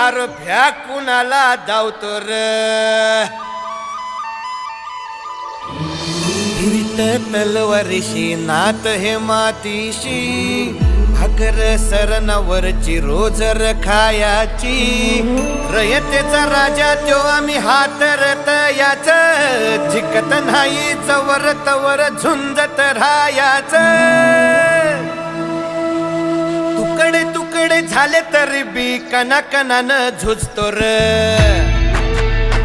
अर भ्या कुणाला धावतो रित तलवारीशी नात हे मातीशी भाकर सरणावरची रोजर रखायाची. रयतेचा राजा तो आम्ही हातरत याच झिकत नाही चवर तवर झुंजत राहायचं. झाले तरी बी कना कनानं झुजतो र